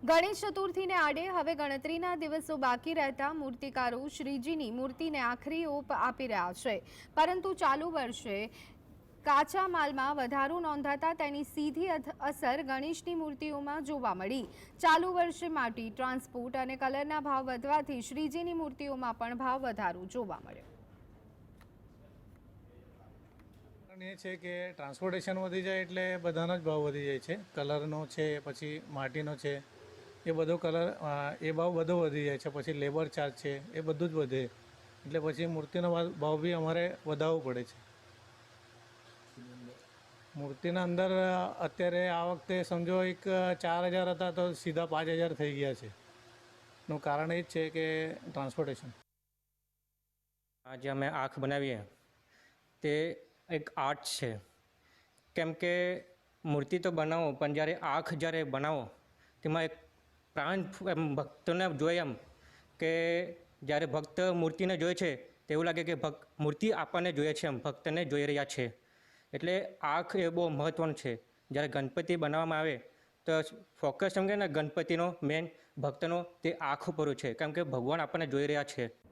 ગણેશ ચતુર્થીને આડે હવે ગણતરીના દિવસો બાકી રહેતા મૂર્તિકારો શ્રીજીની મૂર્તિને આખરી ઓપ આપી રહ્યા છે. પરંતુ ચાલુ વર્ષે કાચા માલમાં વધારો નોંધાતા તેની સીધી અસર ગણેશની મૂર્તિઓમાં જોવા મળી. ચાલુ વર્ષે માટી, ટ્રાન્સપોર્ટ અને કલરના ભાવ વધવાથી શ્રીજીની મૂર્તિઓમાં પણ ભાવ વધારો જોવા મળ્યો. એ છે કે ટ્રાન્સપોર્ટેશન વધી જાય એટલે બધાનો જ ભાવ વધી જાય છે. કલરનો છે, પછી માટીનો છે. એ બધો કલર એ ભાવ બધો વધી જાય છે. પછી લેબર ચાર્જ છે, એ બધું જ વધે. એટલે પછી મૂર્તિનો ભાવ બી અમારે વધારવો પડે છે. મૂર્તિના અંદર અત્યારે આ વખતે સમજો એક ચાર હજાર હતા તો સીધા પાંચ હજાર થઈ ગયા છે. નું કારણ એ જ છે કે ટ્રાન્સપોર્ટેશન આજે અમે આંખ બનાવીએ. તે એક આર્ટ છે. કેમ કે મૂર્તિ તો બનાવો, પણ જ્યારે આંખ જ્યારે બનાવો, તેમાં એક પ્રાણ એમ ભક્તને જોઈએ એમ કે જ્યારે ભક્ત મૂર્તિને જોએ છે તેવું લાગે કે ભક્ત મૂર્તિ આપણને જોઈએ છે એમ, ભક્તને જોઈ રહ્યા છે. એટલે આંખ એ બહુ મહત્ત્વનું છે. જ્યારે ગણપતિ બનાવવામાં આવે, તો ફોકસ કે ને ગણપતિનો મેન ભક્તનો તે આંખ ઉપર છે. કેમ કે ભગવાન આપણને જોઈ રહ્યા છે.